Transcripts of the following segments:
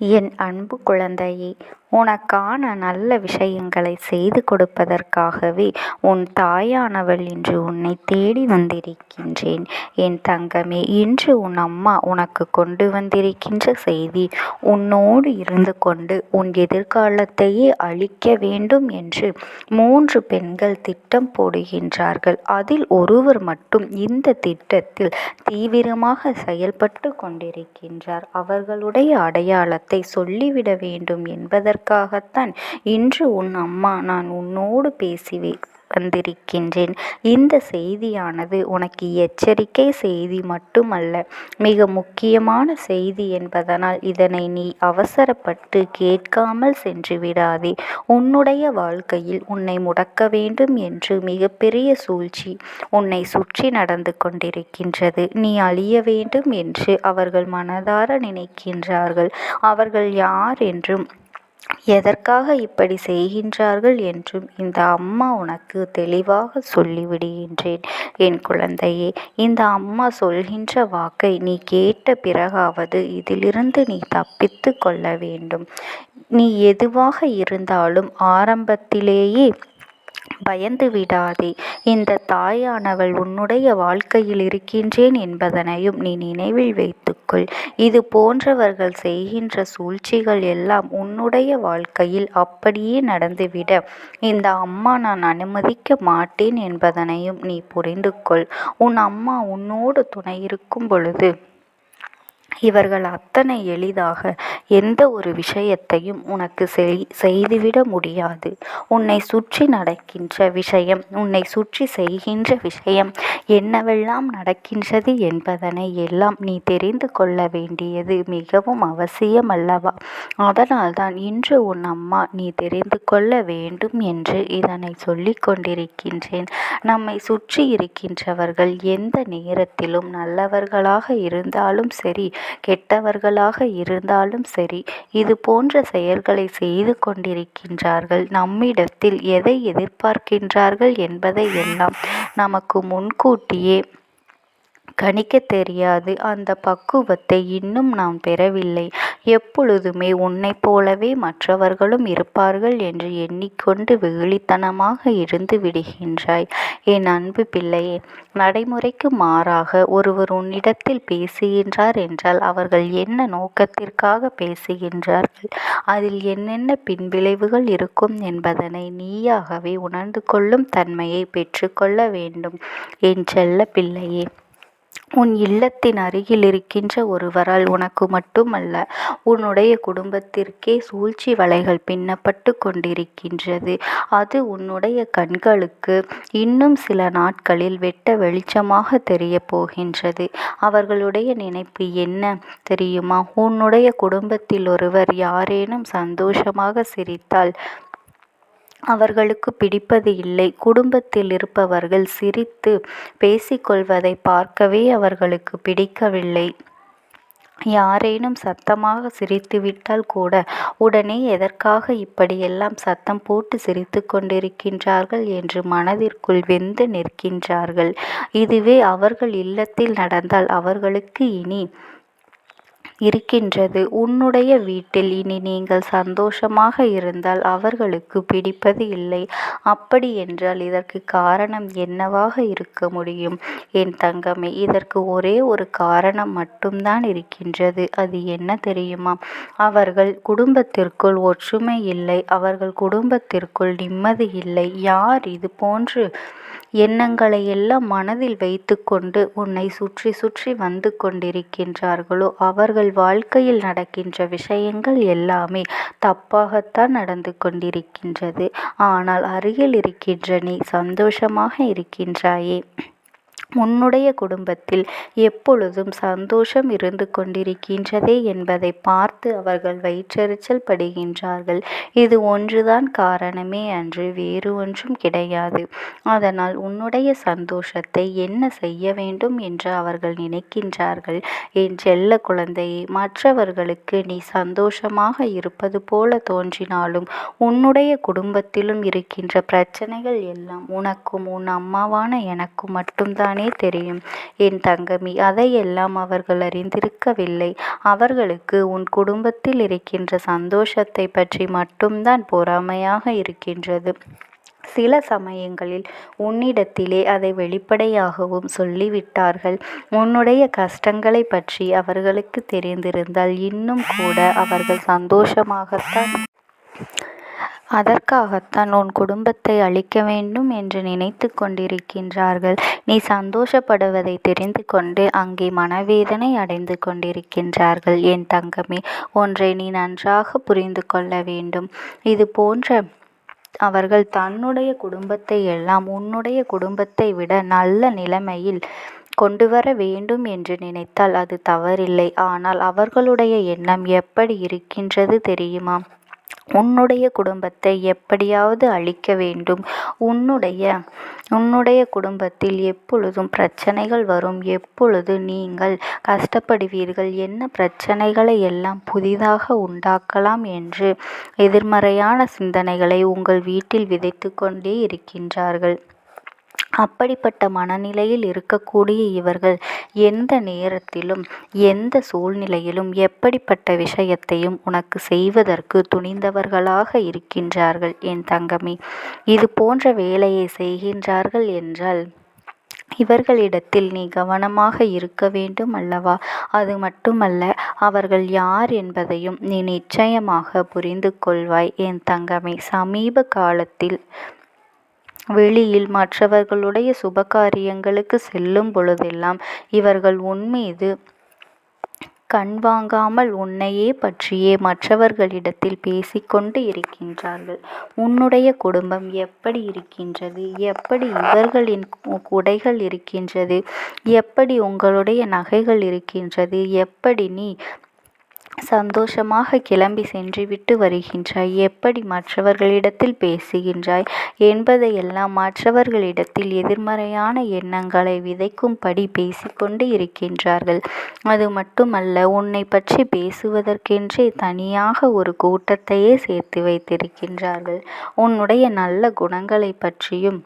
என் அன்பு குழந்தையே உனக்கான நல்ல விஷயங்களை செய்து கொடுப்பதற்காகவே உன் தாயானவள் இன்று உன்னை தேடி வந்திருக்கின்றேன். என் தங்கமே இன்று உன் அம்மா உனக்கு கொண்டு வந்திருக்கின்ற செய்தி உன்னோடு இருந்து கொண்டு உன் எதிர்காலத்தையே அழிக்க வேண்டும் என்று மூன்று பெண்கள் திட்டம் போடுகின்றார்கள். அதில் ஒருவர் மட்டும் இந்த திட்டத்தில் தீவிரமாக செயல்பட்டு கொண்டிருக்கின்றார். அவர்களுடைய அடையாளத்தை சொல்லிவிட வேண்டும் என்பதற்கு என்பதற்காகத்தான் இன்று உன் அம்மா நான் உன்னோடு பேசி வந்திருக்கின்றேன். இந்த செய்தியானது உனக்கு எச்சரிக்கை செய்தி மட்டுமல்ல மிக முக்கியமான செய்தி என்பதனால் இதனை நீ அவசரப்பட்டு கேட்காமல் சென்று விடாதே. உன்னுடைய வாழ்க்கையில் உன்னை முடக்க வேண்டும் என்று மிகப்பெரிய சூழ்ச்சி உன்னை சுற்றி நடந்து கொண்டிருக்கின்றது. நீ அழிய வேண்டும் என்று அவர்கள் மனதார நினைக்கின்றார்கள். அவர்கள் யார் என்றும் எதற்காக இப்படி செய்கின்றார்கள் என்றும் இந்த அம்மா உனக்கு தெளிவாக சொல்லிவிடுகின்றேன். என் குழந்தையே இந்த அம்மா சொல்கின்ற வாக்கை நீ கேட்ட பிறகாவது இதிலிருந்து நீ தப்பித்து கொள்ள வேண்டும். நீ எதுவாக இருந்தாலும் ஆரம்பத்திலேயே பயந்து விடாதே. இந்த தாயானவள் உன்னுடைய வாழ்க்கையில் இருக்கின்றேன் என்பதனையும் நீ நினைவில் வைத்துக்கொள். இது போன்றவர்கள் செய்கின்ற சூழ்ச்சிகள் எல்லாம் உன்னுடைய வாழ்க்கையில் அப்படியே நடந்துவிட. இந்த அம்மா நான் அனுமதிக்க மாட்டேன் என்பதனையும் நீ புரிந்து கொள் உன் அம்மா உன்னோடு துணை இருக்கும் பொழுது இவர்கள் அத்தனை எளிதாக எந்த ஒரு விஷயத்தையும் உனக்கு செய் செய்துவிட முடியாது. உன்னை சுற்றி நடக்கின்ற விஷயம் உன்னை சுற்றி செய்கின்ற விஷயம் என்னவெல்லாம் நடக்கின்றது என்பதனை எல்லாம் நீ தெரிந்து கொள்ள வேண்டியது மிகவும் அவசியம் அல்லவா? அதனால்தான் இன்று உன் அம்மா நீ தெரிந்து கொள்ள வேண்டும் என்று இதனை சொல்லி கொண்டிருக்கின்றேன். நம்மை சுற்றி இருக்கின்றவர்கள் எந்த நேரத்திலும் நல்லவர்களாக இருந்தாலும் சரி கெட்டவர்களாக இருந்தாலும் சரி இது போன்ற செயல்களை செய்து கொண்டிருக்கின்றார்கள். நம்மிடத்தில் எதை எதிர்பார்க்கின்றார்கள் என்பதை எல்லாம் நமக்கு முன்கூட்டியே கணிக்க தெரியாது. அந்த பக்குவத்தை இன்னும் நாம் பெறவில்லை. எப்பொழுதுமே உன்னைப் போலவே மற்றவர்களும் இருப்பார்கள் என்று எண்ணிக்கொண்டு வெகுளித்தனமாக இருந்து விடுகின்றாய். என் அன்பு பிள்ளையே நடைமுறைக்கு மாறாக ஒருவர் உன்னிடத்தில் பேசுகின்றார் என்றால் அவர்கள் என்ன நோக்கத்திற்காக பேசுகின்றார்கள்? அதில் என்னென்ன பின்விளைவுகள் இருக்கும் என்பதனை நீயாகவே உணர்ந்து கொள்ளும் தன்மையை பெற்றுக்கொள்ள வேண்டும். என் செல்ல பிள்ளையே உன் இல்லத்தின் அருகில் இருக்கின்ற ஒருவரால் உனக்கு மட்டுமல்ல உன்னுடைய குடும்பத்திற்கே சூழ்ச்சி வலைகள் பின்னப்பட்டு கொண்டிருக்கின்றது. அது உன்னுடைய கண்களுக்கு இன்னும் சில நாட்களில் வெட்ட வெளிச்சமாக தெரிய போகின்றது அவர்களுடைய நினைப்பு என்ன தெரியுமா? உன்னுடைய குடும்பத்தில் ஒருவர் யாரேனும் சந்தோஷமாக சிரித்தால் அவர்களுக்கு பிடிப்பது இல்லை. குடும்பத்தில் இருப்பவர்கள் சிரித்து பேசிக்கொள்வதை பார்க்கவே அவர்களுக்கு பிடிக்கவில்லை. யாரேனும் சத்தமாக சிரித்துவிட்டால் கூட உடனே எதற்காக இப்படியெல்லாம் சத்தம் போட்டு சிரித்து கொண்டிருக்கின்றார்கள் என்று மனதிற்குள் வெந்து நிற்கின்றார்கள். இதுவே அவர்கள் இல்லத்தில் நடந்தால் அவர்களுக்கு இனி இருக்கின்றது. உன்னுடைய வீட்டில் இனி நீங்கள் சந்தோஷமாக இருந்தால் அவர்களுக்கு பிடிப்பது இல்லை. அப்படி என்றால் இதற்கு காரணம் என்னவாக இருக்க முடியும்? என் தங்கமே இதற்கு ஒரே ஒரு காரணம் மட்டும்தான் இருக்கின்றது. அது என்ன தெரியுமா? அவர்கள் குடும்பத்திற்குள் ஒற்றுமை இல்லை. அவர்கள் குடும்பத்திற்குள் நிம்மதி இல்லை. யார் இது போன்று எண்ணங்களை எல்லாம் மனதில் வைத்துக்கொண்டு உன்னை சுற்றி சுற்றி வந்து கொண்டிருக்கின்றார்களோ அவர்கள் வாழ்க்கையில் நடக்கின்ற விஷயங்கள் எல்லாமே தப்பாகத்தான் நடந்து கொண்டிருக்கின்றது. ஆனால் அருகில் இருக்கின்ற நீ சந்தோஷமாக இருக்கின்றாயே. உன்னுடைய குடும்பத்தில் எப்பொழுதும் சந்தோஷம் இருந்து கொண்டிருக்கின்றதே என்பதை பார்த்து அவர்கள் வயிற்றெரிச்சல் படுகின்றார்கள். இது ஒன்றுதான் காரணமே அன்று வேறு ஒன்றும் கிடையாது. அதனால் உன்னுடைய சந்தோஷத்தை என்ன செய்ய வேண்டும் என்று அவர்கள் நினைக்கின்றார்கள். என் செல்ல குழந்தையை மற்றவர்களுக்கு நீ சந்தோஷமாக இருப்பது போல தோன்றினாலும் உன்னுடைய குடும்பத்திலும் இருக்கின்ற பிரச்சனைகள் எல்லாம் உனக்கும் உன் அம்மாவான எனக்கும் மட்டும்தானே தானே தெரியும். என் தங்கமி அதையெல்லாம் அவர்கள் அறிந்திருக்கவில்லை. அவர்களுக்கு உன் குடும்பத்தில் இருக்கின்ற சந்தோஷத்தை பற்றி மட்டும்தான் பொறாமையாக இருக்கின்றது. சில சமயங்களில் உன்னிடத்திலே அதை வெளிப்படையாகவும் சொல்லிவிட்டார்கள். உன்னுடைய கஷ்டங்களை பற்றி அவர்களுக்கு தெரிந்திருந்தால் இன்னும் கூட அவர்கள் சந்தோஷமாகத்தான் அதற்காகத்தான் உன் குடும்பத்தை அழிக்க வேண்டும் என்று நினைத்து கொண்டிருக்கின்றார்கள். நீ சந்தோஷப்படுவதை தெரிந்து கொண்டு அங்கே மனவேதனை அடைந்து கொண்டிருக்கின்றார்கள். என் தங்கமே ஒன்றை நீ நன்றாக புரிந்து கொள்ள வேண்டும். இது போன்ற அவர்கள் தன்னுடைய குடும்பத்தை எல்லாம் உன்னுடைய குடும்பத்தை விட நல்ல நிலைமையில் கொண்டு வர வேண்டும் என்று நினைத்தால் அது தவறில்லை. ஆனால் அவர்களுடைய எண்ணம் எப்படி இருக்கின்றது தெரியுமா? உன்னுடைய குடும்பத்தை எப்படியாவது அழிக்க வேண்டும். உன்னுடைய உன்னுடைய குடும்பத்தில் எப்பொழுதும் பிரச்சனைகள் வரும். எப்பொழுது நீங்கள் கஷ்டப்படுவீர்கள்? என்ன பிரச்சனைகளை எல்லாம் புதிதாக உண்டாக்கலாம் என்று எதிர்மறையான சிந்தனைகளை உங்கள் வீட்டில் விதைத்து கொண்டே இருக்கின்றார்கள். அப்படிப்பட்ட மனநிலையில் இருக்கக்கூடிய இவர்கள் எந்த நேரத்திலும் எந்த சூழ்நிலையிலும் எப்படிப்பட்ட விஷயத்தையும் உனக்கு செய்வதற்கு துணிந்தவர்களாக இருக்கின்றார்கள் என் தங்கமே. இது போன்ற வேலையை செய்கின்றார்கள் என்றால் இவர்களிடத்தில் நீ கவனமாக இருக்க வேண்டும் அல்லவா? அது மட்டுமல்ல அவர்கள் யார் என்பதையும் நீ நிச்சயமாக புரிந்து கொள்வாய் என் தங்கமே. சமீப காலத்தில் வெளியில் மற்றவர்களுடைய சுபகாரியங்களுக்கு செல்லும் பொழுதெல்லாம் இவர்கள் உன்மீது கண் வாங்காமல் உன்னையே பற்றியே மற்றவர்களிடத்தில் பேசிக்கொண்டு இருக்கின்றார்கள். உன்னுடைய குடும்பம் எப்படி இருக்கின்றது? எப்படி இவர்களின் உடைகள் இருக்கின்றது? எப்படி உங்களுடைய நகைகள் இருக்கின்றது? எப்படி நீ சந்தோஷமாக கிளம்பி சென்றுவிட்டு வருகின்றாய். எப்படி மற்றவர்களிடத்தில் பேசுகின்றாய்? என்பதையெல்லாம் மற்றவர்களிடத்தில் எதிர்மறையான எண்ணங்களை விதைக்கும்படி பேசிக்கொண்டு இருக்கின்றார்கள். அது மட்டுமல்ல உன்னை பற்றி பேசுவதற்கென்றே தனியாக ஒரு கூட்டத்தையே சேர்த்து வைத்திருக்கின்றார்கள். உன்னுடைய நல்ல குணங்களை பற்றியும்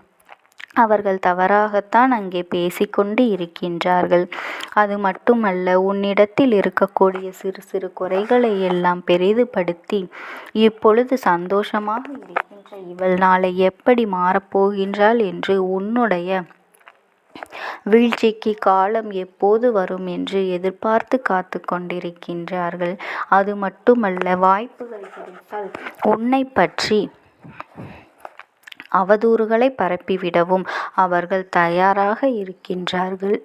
அவர்கள் தவறாகத்தான் அங்கே பேசிக்கொண்டு இருக்கின்றார்கள். அது மட்டுமல்ல உன்னிடத்தில் இருக்கக்கூடிய சிறு சிறு குறைகளை எல்லாம் பெரிதுபடுத்தி இப்பொழுது சந்தோஷமாக இருக்கின்ற இவள் நாளை எப்படி மாறப்போகின்றாள் என்று உன்னுடைய வீழ்ச்சிக்கு காலம் எப்போது வரும் என்று எதிர்பார்த்து காத்து கொண்டிருக்கின்றார்கள். அது மட்டுமல்ல வாய்ப்புகள் கிடைத்தால் உன்னை பற்றி அவதூறுகளை பரப்பிவிடவும் அவர்கள் தயாராக இருக்கின்றார்கள்.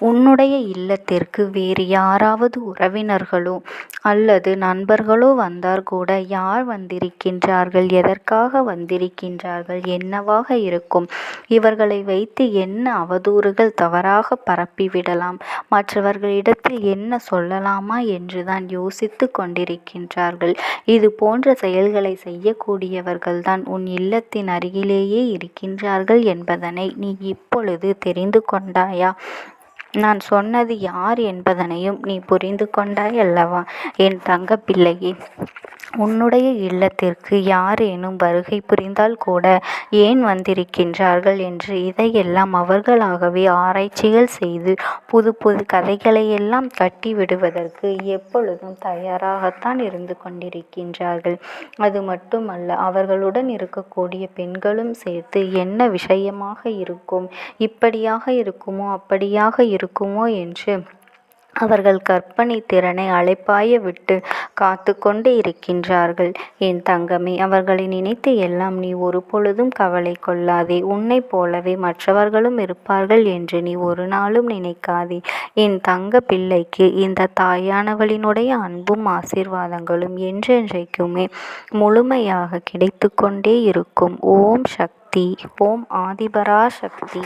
உன்னுடைய இல்லத்திற்கு வேறு யாராவது உறவினர்களோ அல்லது நண்பர்களோ வந்தால் கூட யார் வந்திருக்கின்றார்கள் எதற்காக வந்திருக்கின்றார்கள் என்னவாக இருக்கும்? இவர்களை வைத்து என்ன அவதூறுகள் தவறாக பரப்பிவிடலாம்? மற்றவர்களிடத்தில் என்ன சொல்லலாமா என்றுதான் யோசித்து கொண்டிருக்கின்றார்கள். இது போன்ற செயல்களை செய்யக்கூடியவர்கள்தான் உன் இல்லத்தின் அருகிலேயே இருக்கின்றார்கள் என்பதனை நீ இப்பொழுது தெரிந்து கொண்டாயா? நான் சொன்னது யார் என்பதனையும் நீ புரிந்து கொண்டாய் அல்லவா? என் தங்கப்பிள்ளையே. உன்னுடைய இல்லத்திற்கு யாரேனும் வருகை புரிந்தால் கூட ஏன் வந்திருக்கின்றார்கள் என்று இதையெல்லாம் அவர்களாகவே ஆராய்ச்சிகள் செய்து புது புது கதைகளையெல்லாம் கட்டி விடுவதற்கு எப்பொழுதும் தயாராகத்தான் இருந்து கொண்டிருக்கின்றார்கள். அது மட்டுமல்ல அவர்களுடன் இருக்கக்கூடிய பெண்களும் சேர்த்து என்ன விஷயமாக இருக்கும் இப்படியாக இருக்குமோ அப்படியாக இருக்குமோ என்று அவர்கள் கற்பனை திறனை அழைப்பாய விட்டு காத்து கொண்டு இருக்கின்றார்கள். என் தங்கமே அவர்களை நினைத்து எல்லாம் நீ ஒரு பொழுதும் கவலை கொள்ளாதே. உன்னைப் போலவே மற்றவர்களும் இருப்பார்கள் என்று நீ ஒரு நாளும் நினைக்காதே. என் தங்க பிள்ளைக்கு இந்த தாயானவளினுடைய அன்பும் ஆசீர்வாதங்களும் என்றென்றைக்குமே முழுமையாக கிடைத்து கொண்டே இருக்கும். ஓம் சக்தி ஓம் ஆதிபரா சக்தி